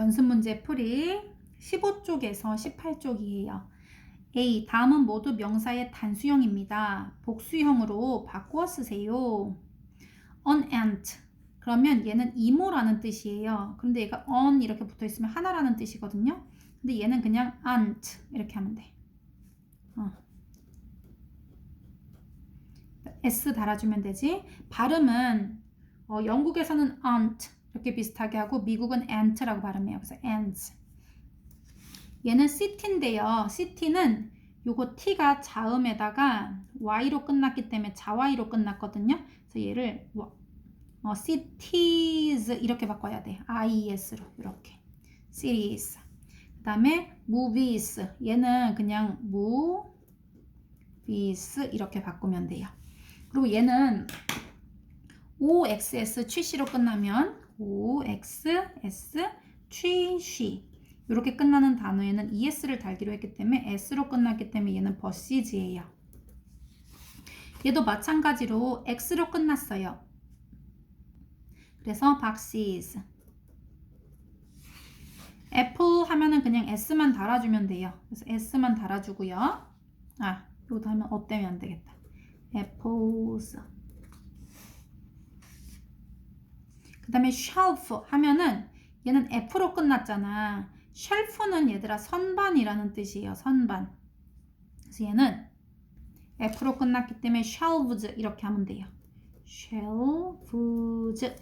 연습 문제 풀이 15쪽에서 18쪽이에요. A. 다음은 모두 명사의 단수형입니다. 복수형으로 바꾸어 쓰세요. on ant. 그러면 얘는 이모라는 뜻이에요. 그런데 얘가 on 이렇게 붙어 있으면 하나라는 뜻이거든요. 근데 얘는 그냥 ant 이렇게 하면 돼. 어. S 달아주면 되지. 발음은 어, 영국에서는 ant 이렇게 비슷하게 하고 미국은 ant라고 발음해요. 그래서 ants. 얘는 city인데요. city는 요거 t가 자음에다가 y로 끝났기 때문에 자y로 끝났거든요. 그래서 얘를 어, cities 이렇게 바꿔야 돼. ies로 이렇게. cities. 그다음에 movies. 얘는 그냥 movies 이렇게 바꾸면 돼요. 그리고 얘는 oxs 취시로 끝나면 oxs 취시 이렇게 끝나는 단어에는 es를 달기로 했기 때문에 s로 끝났기 때문에 얘는 버시즈예요. 얘도 마찬가지로 x로 끝났어요. 그래서 boxes. 애플 하면은 그냥 s만 달아주면 돼요. 그래서 s만 달아주고요. 아, 이거 하면 어 때문에 안 되겠다. apples. 그 다음에 shelf 하면은 얘는 F로 끝났잖아. 쉘프는 얘들아 선반이라는 뜻이에요. 선반. 그래서 얘는 F로 끝났기 때문에 shelves 이렇게 하면 돼요. shelves.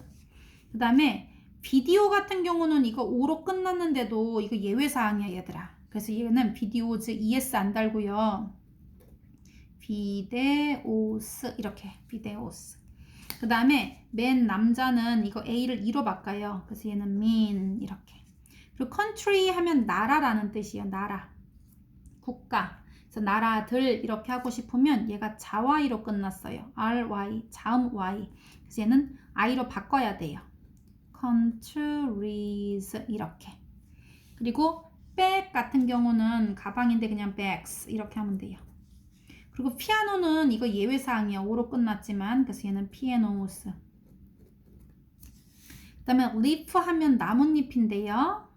그 다음에 비디오 같은 경우는 이거 O로 끝났는데도 이거 예외 사항이야 얘들아. 그래서 얘는 비디오즈 ES 안 달고요. 비데오스 이렇게 비데오스. 그 다음에 맨 남자는 이거 A를 2로 바꿔요. 그래서 얘는 mean 이렇게. 그리고 country 하면 나라라는 뜻이에요. 나라. 국가. 그래서 나라들 이렇게 하고 싶으면 얘가 자와이로 끝났어요. ry 자음 y. 그래서 얘는 i로 바꿔야 돼요. countries 이렇게. 그리고 백 같은 경우는 가방인데 그냥 bags 이렇게 하면 돼요. 그리고 피아노는 이거 예외사항이야. 5로 끝났지만 그래서 얘는 피아노스. 그 다음에 leaf 하면 나뭇잎인데요.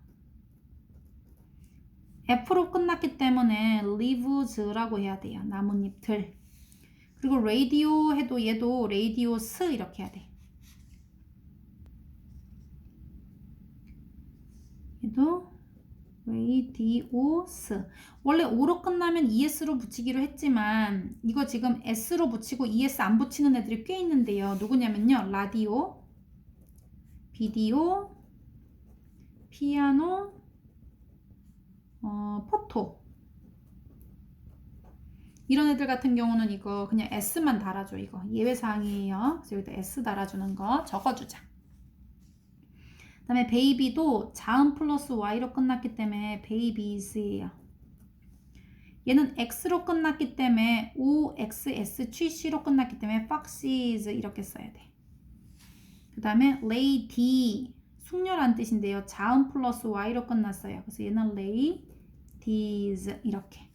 F로 끝났기 때문에 leaves라고 해야 돼요. 나뭇잎들. 그리고 radio 해도 얘도 radios 이렇게 해야 돼. 얘도 radios. 원래 O로 끝나면 ES로 붙이기로 했지만 이거 지금 S로 붙이고 ES 안 붙이는 애들이 꽤 있는데요. 누구냐면요. 라디오, 비디오, 피아노, 어, 포토. 이런 애들 같은 경우는 이거 그냥 S만 달아줘. 이거 예외사항이에요. 그래서 여기다 S 달아주는 거 적어주자. 그 다음에 베이비도 자음 플러스 Y로 끝났기 때문에 베이비즈예요. 얘는 X로 끝났기 때문에 OXS 취시로 끝났기 때문에 foxes 이렇게 써야 돼. 그 다음에 lady 숙녀란 뜻인데요. 자음 플러스 Y로 끝났어요. 그래서 얘는 ladies 이렇게.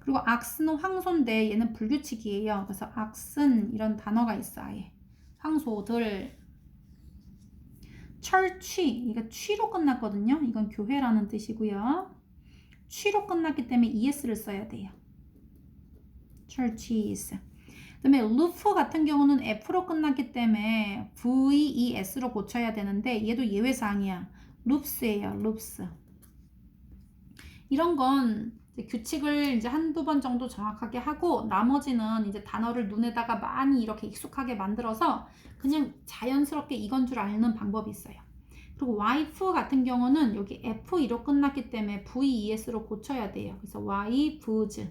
그리고 악스는 황소인데 얘는 불규칙이에요. 그래서 악슨 이런 단어가 있어 아예. 황소들 철취 이게 취로 끝났거든요. 이건 교회라는 뜻이고요. 취로 끝났기 때문에 es를 써야 돼요. churches. 그 다음에 루프 같은 경우는 f로 끝났기 때문에 ves로 고쳐야 되는데 얘도 예외 사항이야. loops예요. loops. 이런 건 규칙을 이제 한두 번 정도 정확하게 하고 나머지는 이제 단어를 눈에다가 많이 이렇게 익숙하게 만들어서 그냥 자연스럽게 이건 줄 아는 방법이 있어요. 그리고 wife 같은 경우는 여기 F2로 끝났기 때문에 VES로 고쳐야 돼요. 그래서 wives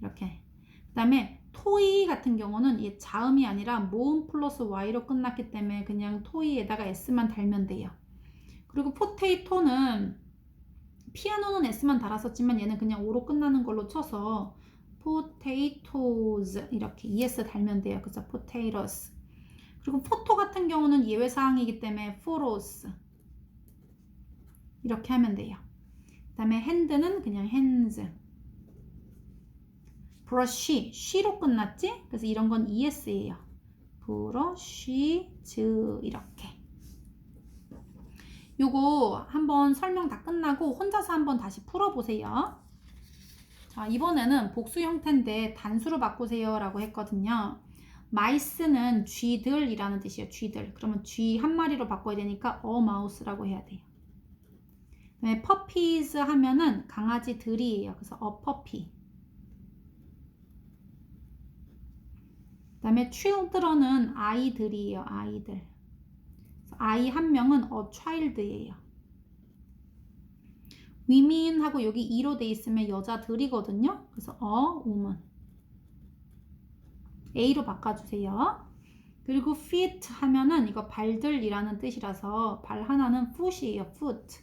이렇게. 그 다음에 토이 같은 경우는 이 자음이 아니라 모음 플러스 Y로 끝났기 때문에 그냥 토이에다가 S만 달면 돼요. 그리고 포테이토는 피아노는 S만 달았었지만 얘는 그냥 O로 끝나는 걸로 쳐서 potatoes 이렇게 ES 달면 돼요. 그래서 potatoes. 그리고 포토 같은 경우는 예외 사항이기 때문에 photos 이렇게 하면 돼요. 그다음에 핸드는 그냥 hands. 브러쉬, 쉬로 끝났지? 그래서 이런 건 es예요. 브러쉬즈 이렇게. 요거 한번 설명 다 끝나고 혼자서 한번 다시 풀어보세요. 자, 이번에는 복수 형태인데 단수로 바꾸세요 라고 했거든요. 마이스는 쥐들이라는 뜻이에요. 쥐들. 그러면 쥐 한 마리로 바꿔야 되니까 어 마우스라고 해야 돼요. 그다음에 puppies 하면은 강아지들이에요. 그래서 어 puppy. 그다음에 children은 아이들이에요. 아이들. 아이 한 명은 a child예요. women하고 여기 이로 돼 있으면 여자들이거든요. 그래서 a woman. A로 바꿔주세요. 그리고 feet 하면은 이거 발들이라는 뜻이라서 발 하나는 foot이에요. foot.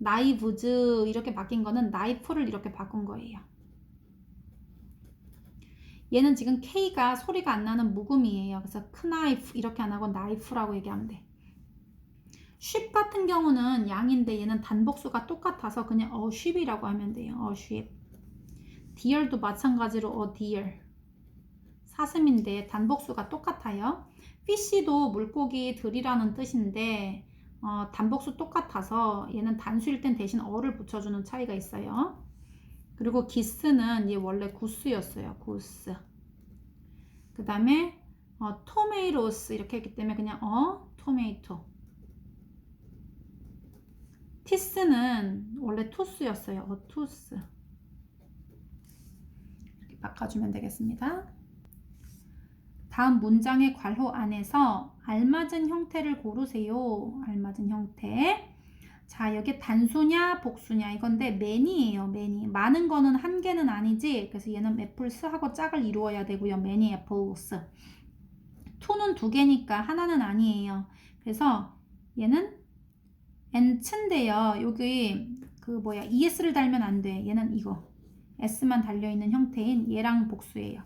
knives 이렇게 바뀐 거는 knife를 이렇게 바꾼 거예요. 얘는 지금 K가 소리가 안 나는 묵음이에요. 그래서 knife 이렇게 안 하고 knife라고 얘기하면 돼. Sheep 같은 경우는 양인데 얘는 단복수가 똑같아서 그냥 sheep이라고 하면 돼요. sheep. deer도 마찬가지로 deer. 사슴인데 단복수가 똑같아요. fish도 물고기들이라는 뜻인데 어, 단복수 똑같아서 얘는 단수일 땐 대신 어를 붙여주는 차이가 있어요. 그리고 기스는 얘 원래 구스였어요. 구스. 그 다음에 어, 토메이로스 이렇게 했기 때문에 그냥 어 토메이토. 티스는 원래 투스였어요. 어 투스. 이렇게 바꿔주면 되겠습니다. 다음 문장의 괄호 안에서 알맞은 형태를 고르세요. 알맞은 형태. 자, 여기 단수냐, 복수냐 이건데 many예요. many. 많은 거는 한 개는 아니지. 그래서 얘는 apples 하고 짝을 이루어야 되고요. many apples. to는 두 개니까 하나는 아니에요. 그래서 얘는 ant인데요. 여기 그 뭐야 es를 달면 안 돼. 얘는 이거 s만 달려 있는 형태인 얘랑 복수예요.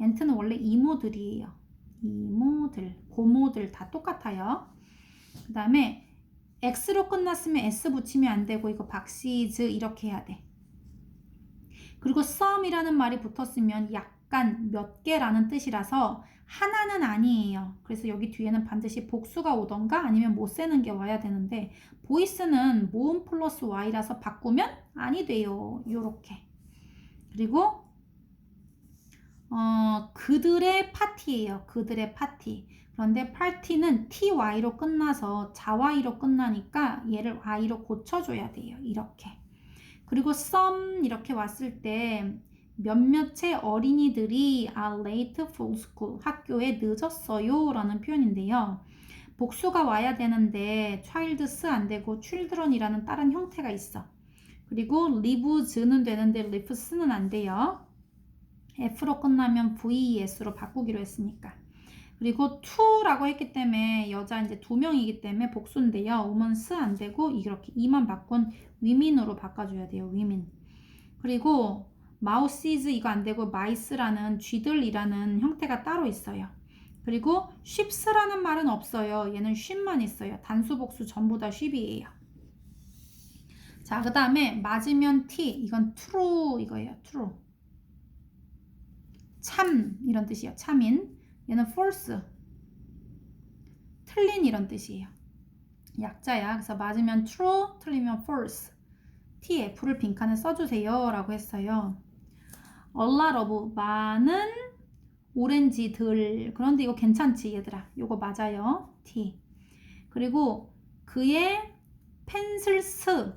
엔트는 원래 이모들이에요. 이모들, 고모들 다 똑같아요. 그 다음에 X로 끝났으면 S 붙이면 안 되고 이거 박시즈 이렇게 해야 돼. 그리고 some이라는 말이 붙었으면 약간 몇 개라는 뜻이라서 하나는 아니에요. 그래서 여기 뒤에는 반드시 복수가 오던가 아니면 못 세는 게 와야 되는데 보이스는 모음 플러스 Y라서 바꾸면 아니 돼요. 요렇게. 그리고 어, 그들의 파티예요. 그들의 파티. 그런데 파티는 ty로 끝나서 자y로 끝나니까 얘를 y로 고쳐줘야 돼요. 이렇게. 그리고 some 이렇게 왔을 때 몇몇의 어린이들이 are late for school 학교에 늦었어요 라는 표현인데요. 복수가 와야 되는데 childs 안 되고 children이라는 다른 형태가 있어. 그리고 lives는 되는데 lives는 안 돼요. F로 끝나면 VES로 바꾸기로 했으니까. 그리고 to라고 했기 때문에 여자 이제 두 명이기 때문에 복수인데요. women's 안 되고 이렇게 이만 바꾼 women으로 바꿔줘야 돼요. women. 그리고 mouses 이거 안 되고 mice라는 쥐들이라는 형태가 따로 있어요. 그리고 sheeps라는 말은 없어요. 얘는 sheep만 있어요. 단수 복수 전부 다 sheep이에요. 자, 그 다음에 맞으면 T 이건 true 이거예요. true. 참 이런 뜻이에요. 참인. 얘는 false. 틀린 이런 뜻이에요. 약자야. 그래서 맞으면 true, 틀리면 false. TF를 빈칸에 써주세요. 라고 했어요. Lot of 많은 오렌지들. 그런데 이거 괜찮지 얘들아. 이거 맞아요. T. 그리고 그의 펜슬스.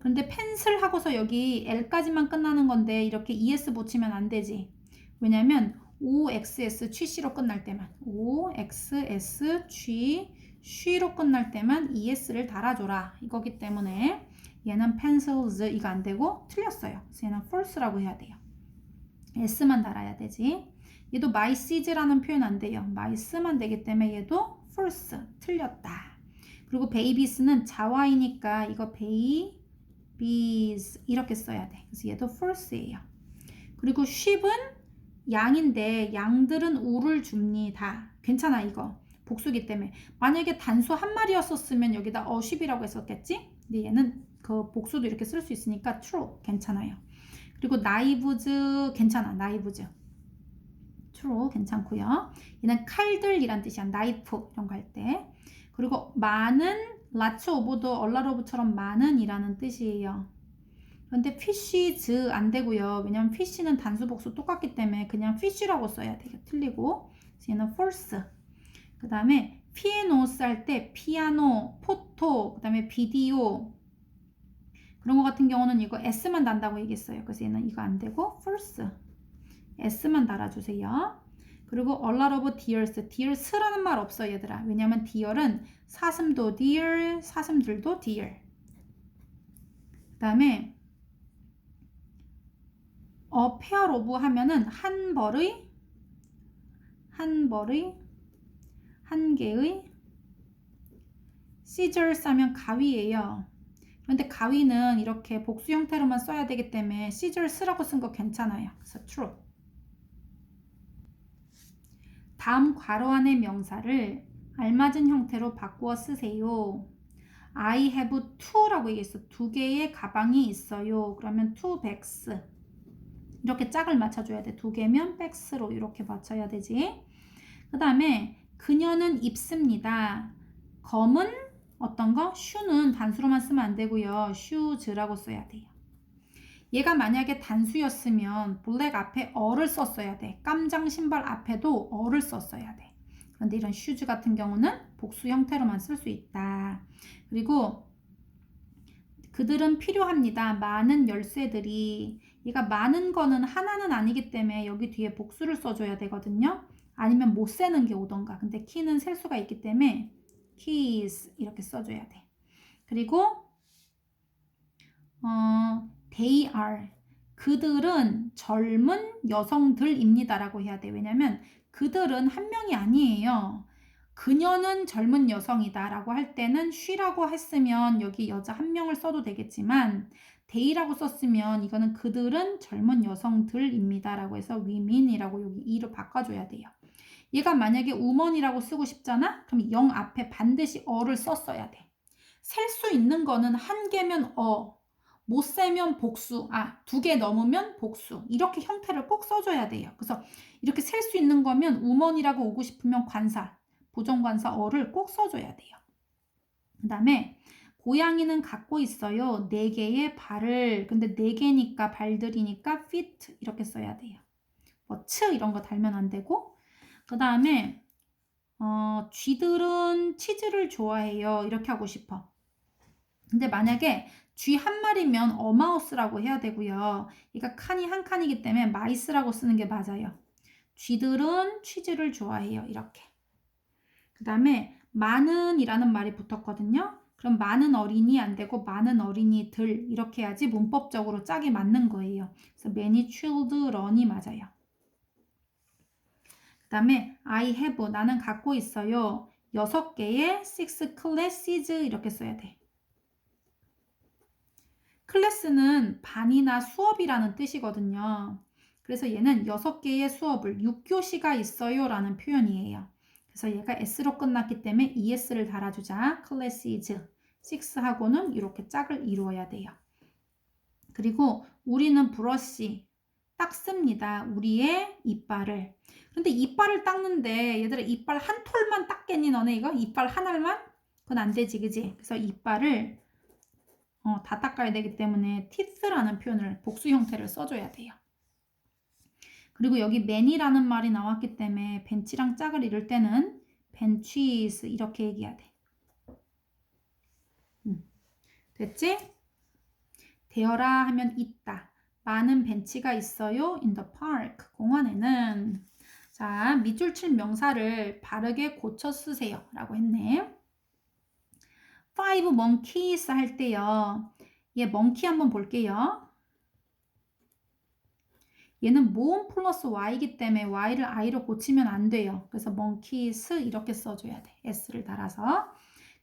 근데 펜슬 하고서 여기 L까지만 끝나는 건데 이렇게 ES 붙이면 안 되지. 왜냐면 OXS 취시로 끝날 때만 OXS 취 쉬로 끝날 때만 ES를 달아줘라 이거기 때문에 얘는 pencils 이거 안 되고 틀렸어요. 그래서 얘는 false라고 해야 돼요. S만 달아야 되지. 얘도 myces라는 표현 안 돼요. myce만 되기 때문에 얘도 false 틀렸다. 그리고 babies는 자와이니까 이거 babies 이렇게 써야 돼. 그래서 얘도 false예요. 그리고 sheep은 양인데 양들은 우를 줍니다. 괜찮아 이거. 복수기 때문에 만약에 단수 한 마리였었으면 여기다 어 sheep이라고 했었겠지? 근데 얘는 그 복수도 이렇게 쓸 수 있으니까 true 괜찮아요. 그리고 나이브즈 괜찮아 나이브즈 true 괜찮고요. 얘는 칼들이란 뜻이야 나이프 이런 거 할 때. 그리고 많은 a lot of처럼 많은이라는 뜻이에요. 그런데 fishes 안 되고요. 왜냐면 fish는 단수 복수 똑같기 때문에 그냥 fish라고 써야 돼요. 틀리고 얘는 false. 그 다음에 피아노 쌀때 피아노, 포토, 그 다음에 비디오 그런 거 같은 경우는 이거 s만 단다고 얘기했어요. 그래서 얘는 이거 안 되고 false. s만 달아주세요. 그리고 a lot of deers, deers라는 말 없어 얘들아. 왜냐면 deer은 사슴도 deer, 사슴들도 deer. 그 다음에 어 페어 오브 하면은 한 벌의 한 벌의 한 개의 scissors 하면 가위예요. 그런데 가위는 이렇게 복수 형태로만 써야 되기 때문에 scissors라고 쓴 거 괜찮아요. 그래서 true. 다음 괄호 안의 명사를 알맞은 형태로 바꾸어 쓰세요. I have two라고 얘기했어. 두 개의 가방이 있어요. 그러면 two bags. 이렇게 짝을 맞춰줘야 돼. 두 개면 백스로 이렇게 맞춰야 되지. 그 다음에 그녀는 입습니다. 검은 어떤 거? 슈는 단수로만 쓰면 안 되고요. 슈즈라고 써야 돼요. 얘가 만약에 단수였으면 블랙 앞에 어를 썼어야 돼. 깜장 신발 앞에도 어를 썼어야 돼. 그런데 이런 슈즈 같은 경우는 복수 형태로만 쓸 수 있다. 그리고 그들은 필요합니다. 많은 열쇠들이 얘가 많은 거는 하나는 아니기 때문에 여기 뒤에 복수를 써줘야 되거든요. 아니면 못 세는 게 오던가. 근데 키는 셀 수가 있기 때문에 keys 이렇게 써줘야 돼. 그리고 어, they are 그들은 젊은 여성들입니다라고 해야 돼. 왜냐면 그들은 한 명이 아니에요. 그녀는 젊은 여성이다라고 할 때는 she라고 했으면 여기 여자 한 명을 써도 되겠지만 they라고 썼으면 이거는 그들은 젊은 여성들입니다라고 해서 women이라고 여기 e로 바꿔줘야 돼요. 얘가 만약에 woman이라고 쓰고 싶잖아? 그럼 영 앞에 반드시 어를 썼어야 돼. 셀 수 있는 거는 한 개면 어, 못 세면 복수, 아, 두 개 넘으면 복수. 이렇게 형태를 꼭 써줘야 돼요. 그래서 이렇게 셀 수 있는 거면 woman이라고 오고 싶으면 관사, 부정관사 어를 꼭 써줘야 돼요. 그 다음에 고양이는 갖고 있어요. 네 개의 발을. 근데 네 개니까 발들이니까 feet 이렇게 써야 돼요. 뭐 츠 이런 거 달면 안 되고 그 다음에 어, 쥐들은 치즈를 좋아해요. 이렇게 하고 싶어. 근데 만약에 쥐 한 마리면 어마우스라고 해야 되고요. 얘가 칸이 한 칸이기 때문에 마이스라고 쓰는 게 맞아요. 쥐들은 치즈를 좋아해요. 이렇게. 그 다음에 많은 이라는 말이 붙었거든요. 그럼 많은 어린이 안 되고 많은 어린이들 이렇게 해야지 문법적으로 짝이 맞는 거예요. 그래서 many children이 맞아요. 그 다음에 I have 나는 갖고 있어요. 여섯 개의 six classes 이렇게 써야 돼. 클래스는 반이나 수업이라는 뜻이거든요. 그래서 얘는 여섯 개의 수업을 6교시가 있어요 라는 표현이에요. 그래서 얘가 s로 끝났기 때문에 es를 달아주자. classes 6하고는 이렇게 짝을 이루어야 돼요. 그리고 우리는 브러쉬 닦습니다. 우리의 이빨을. 근데 이빨을 닦는데 얘들아 이빨 한 톨만 닦겠니 너네 이거? 이빨 하나만? 그건 안 되지 그지? 그래서 이빨을 어, 다 닦아야 되기 때문에 teeth라는 표현을 복수 형태를 써줘야 돼요. 그리고 여기 many라는 말이 나왔기 때문에 벤치랑 짝을 이룰 때는 benches 이렇게 얘기해야 돼. 음. 됐지? 되어라 하면 있다. 많은 벤치가 있어요. in the park. 공원에는. 자, 밑줄 칠 명사를 바르게 고쳐 쓰세요. 라고 했네. five monkeys 할 때요. 얘 monkey 한번 볼게요. 얘는 모음 플러스 y이기 때문에 y를 i로 고치면 안 돼요. 그래서 monkeys 이렇게 써줘야 돼. s를 달아서.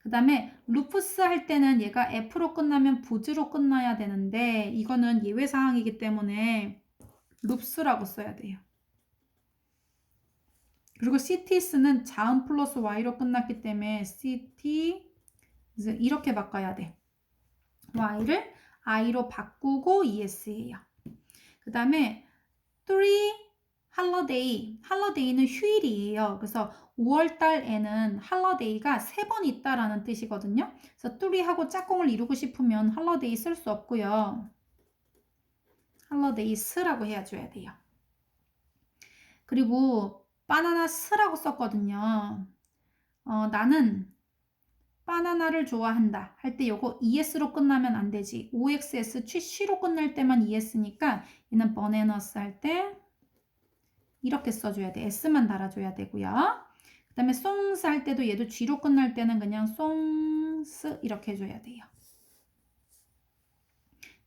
그 다음에 루프스 할 때는 얘가 f로 끝나면 부즈로 끝나야 되는데 이거는 예외사항이기 때문에 룹스라고 써야 돼요. 그리고 cities는 자음 플러스 y로 끝났기 때문에 city 이렇게 바꿔야 돼. y를 i로 바꾸고 es예요. 그 다음에 holiday, holiday는 휴일이에요. 그래서 5월 달에는 holiday가 세번 있다라는 뜻이거든요. 그래서 뚜리하고 짝꿍을 이루고 싶으면 holiday 쓸수 없고요. holidays라고 해줘야 돼요. 그리고 바나나스라고 썼거든요. 어, 나는 바나나를 좋아한다 할 때 요거 es로 끝나면 안 되지. oxs 취시로 끝날 때만 es니까 얘는 bananas 할때 이렇게 써줘야 돼. s만 달아줘야 되고요. 그 다음에 songs 할 때도 얘도 g로 끝날 때는 그냥 songs 이렇게 해줘야 돼요.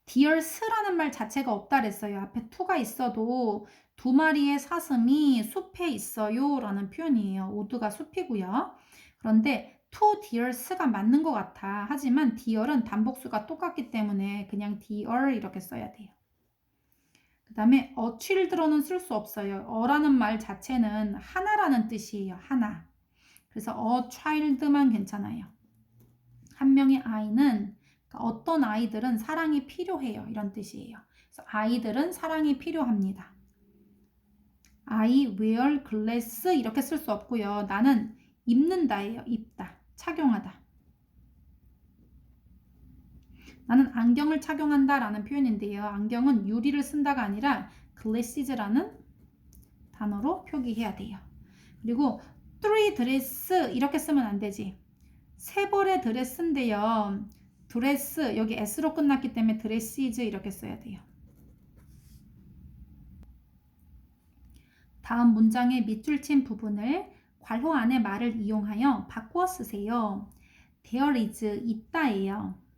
deers라는 말 자체가 없다 그랬어요. 앞에 to가 있어도 두 마리의 사슴이 숲에 있어요 라는 표현이에요. 오드가 숲이고요. 그런데 to deers가 맞는 것 같아. 하지만 deer은 단복수가 똑같기 때문에 그냥 deer 이렇게 써야 돼요. 그 다음에 a children은 쓸 수 없어요. 어라는 말 자체는 하나라는 뜻이에요. 하나. 그래서 a child만 괜찮아요. 한 명의 아이는 그러니까 어떤 아이들은 사랑이 필요해요. 이런 뜻이에요. 그래서 아이들은 사랑이 필요합니다. I wear glass 이렇게 쓸 수 없고요. 나는 입는다예요. 입다. 착용하다. 나는 안경을 착용한다 라는 표현인데요. 안경은 유리를 쓴다가 아니라 glasses라는 단어로 표기해야 돼요. 그리고 three dress 이렇게 쓰면 안 되지. 세 벌의 드레스인데요. 드레스 여기 s로 끝났기 때문에 드레시즈 이렇게 써야 돼요. 다음 문장의 밑줄 친 부분을 괄호 안에 말을 이용하여 바꾸어 쓰세요. There is 있다예요.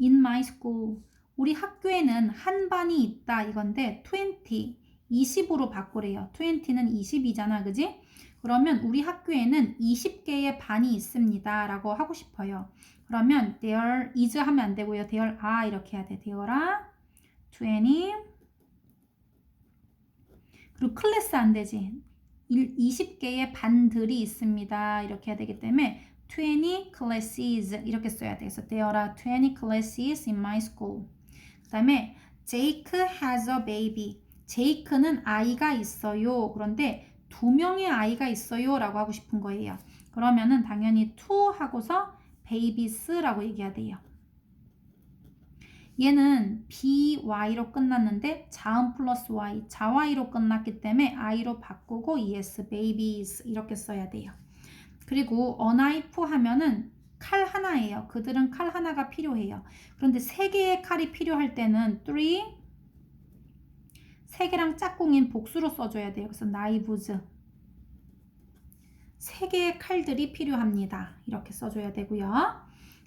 In my school 우리 학교에는 한 반이 있다 이건데 20 20으로 바꾸래요. 20는 20이잖아. 그지? 그러면 우리 학교에는 20개의 반이 있습니다. 라고 하고 싶어요. 그러면 there is 하면 안 되고요. there are 이렇게 해야 돼. there are 20 그리고 클래스 안 되지. 20개의 반들이 있습니다. 이렇게 해야 되기 때문에 20 classes 이렇게 써야 돼. 그래서 there are 20 classes in my school. 그 다음에 Jake has a baby. 제이크는 아이가 있어요. 그런데 두 명의 아이가 있어요. 라고 하고 싶은 거예요. 그러면은 당연히 two 하고서 babies라고 얘기해야 돼요. 얘는 by로 끝났는데 자음 플러스 y, 자y로 끝났기 때문에 i로 바꾸고 es, babies 이렇게 써야 돼요. 그리고 knife 하면은 칼 하나예요. 그들은 칼 하나가 필요해요. 그런데 세 개의 칼이 필요할 때는 three, 세 개랑 짝꿍인 복수로 써줘야 돼요. 그래서 knives. 세 개의 칼들이 필요합니다. 이렇게 써줘야 되고요.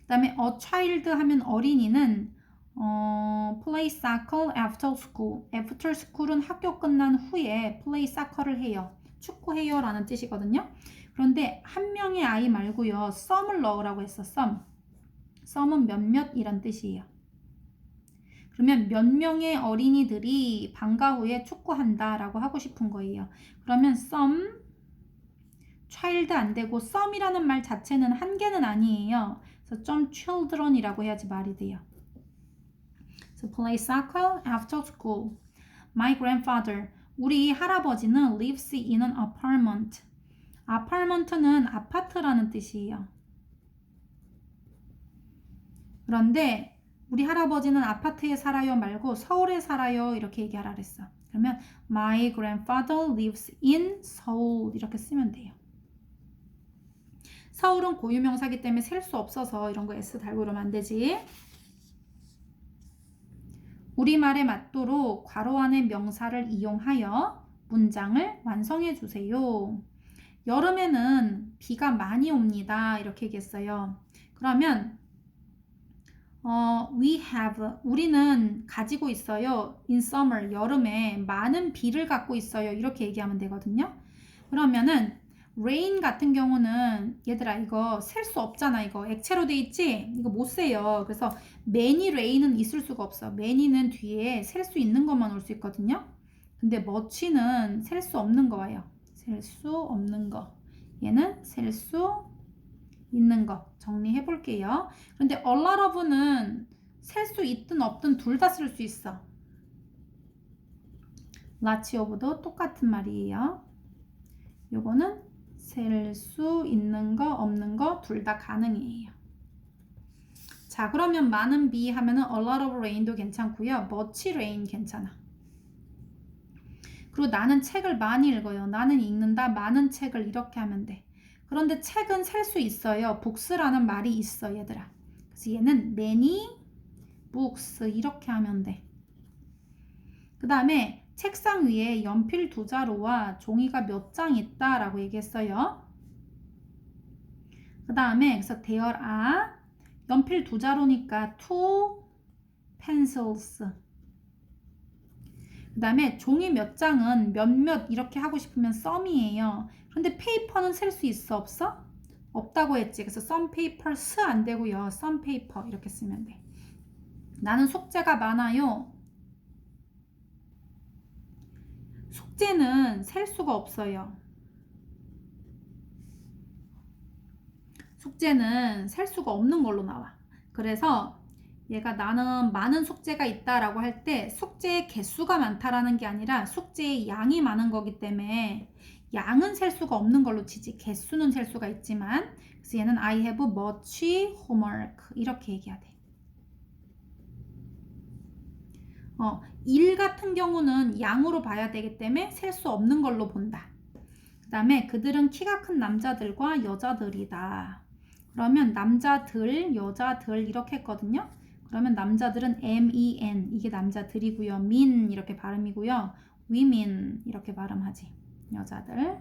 그 다음에 a child 하면 어린이는 어, play soccer after school. after school은 학교 끝난 후에 play soccer를 해요. 축구해요 라는 뜻이거든요. 그런데 한 명의 아이 말고요. some을 넣으라고 했어. some. some은 몇몇 이란 뜻이에요. 그러면 몇 명의 어린이들이 방과 후에 축구한다 라고 하고 싶은 거예요. 그러면 some child 안 되고 some이라는 말 자체는 한 개는 아니에요. 그래서 좀 children이라고 해야지 말이 돼요. So play soccer after school. My grandfather. 우리 할아버지는 lives in an apartment. Apartment는 아파트라는 뜻이에요. 그런데 우리 할아버지는 아파트에 살아요 말고 서울에 살아요 이렇게 얘기하라 그랬어. 그러면 my grandfather lives in 서울 이렇게 쓰면 돼요. 서울은 고유명사기 때문에 셀 수 없어서 이런 거 s 달고 이러면 안 되지. 우리말에 맞도록 괄호 안의 명사를 이용하여 문장을 완성해 주세요. 여름에는 비가 많이 옵니다. 이렇게 얘기했어요. 그러면 어, we have 우리는 가지고 있어요. in summer 여름에 많은 비를 갖고 있어요. 이렇게 얘기하면 되거든요. 그러면은 rain 같은 경우는 얘들아 이거 셀 수 없잖아 이거 액체로 돼 있지 이거 못 세요 그래서 many rain은 있을 수가 없어 many는 뒤에 셀 수 있는 것만 올 수 있거든요 근데 much는 셀 수 없는 거예요 셀 수 없는 거 얘는 셀 수 있는 거 정리해 볼게요 그런데 a lot of는 셀 수 있든 없든 둘 다 쓸 수 있어 lots of도 똑같은 말이에요. 요거는 셀 수 있는 거 없는 거 둘 다 가능해요. 자 그러면 많은 비 하면은 a lot of rain도 괜찮고요. much rain 괜찮아. 그리고 나는 책을 많이 읽어요. 나는 읽는다. 많은 책을 이렇게 하면 돼. 그런데 책은 셀 수 있어요. books라는 말이 있어 얘들아. 그래서 얘는 many books 이렇게 하면 돼. 그 다음에 책상 위에 연필 두 자루와 종이가 몇 장 있다라고 얘기했어요. 그 다음에 그래서 there are 연필 두 자루니까 two pencils. 그 다음에 종이 몇 장은 몇몇 이렇게 하고 싶으면 some이에요. 그런데 페이퍼는 셀 수 있어 없어? 없다고 했지. 그래서 some papers 안 되고요. some paper 이렇게 쓰면 돼. 나는 숙제가 많아요. 숙제는 셀 수가 없어요. 숙제는 셀 수가 없는 걸로 나와. 그래서 얘가 나는 많은 숙제가 있다라고 할 때 숙제의 개수가 많다라는 게 아니라 숙제의 양이 많은 거기 때문에 양은 셀 수가 없는 걸로 치지. 개수는 셀 수가 있지만 그래서 얘는 I have much homework 이렇게 얘기해야 돼. 어, 일 같은 경우는 양으로 봐야 되기 때문에 셀 수 없는 걸로 본다. 그 다음에 그들은 키가 큰 남자들과 여자들이다. 그러면 남자들, 여자들 이렇게 했거든요. 그러면 남자들은 M-E-N 이게 남자들이고요. min 이렇게 발음이고요. women 이렇게 발음하지. 여자들.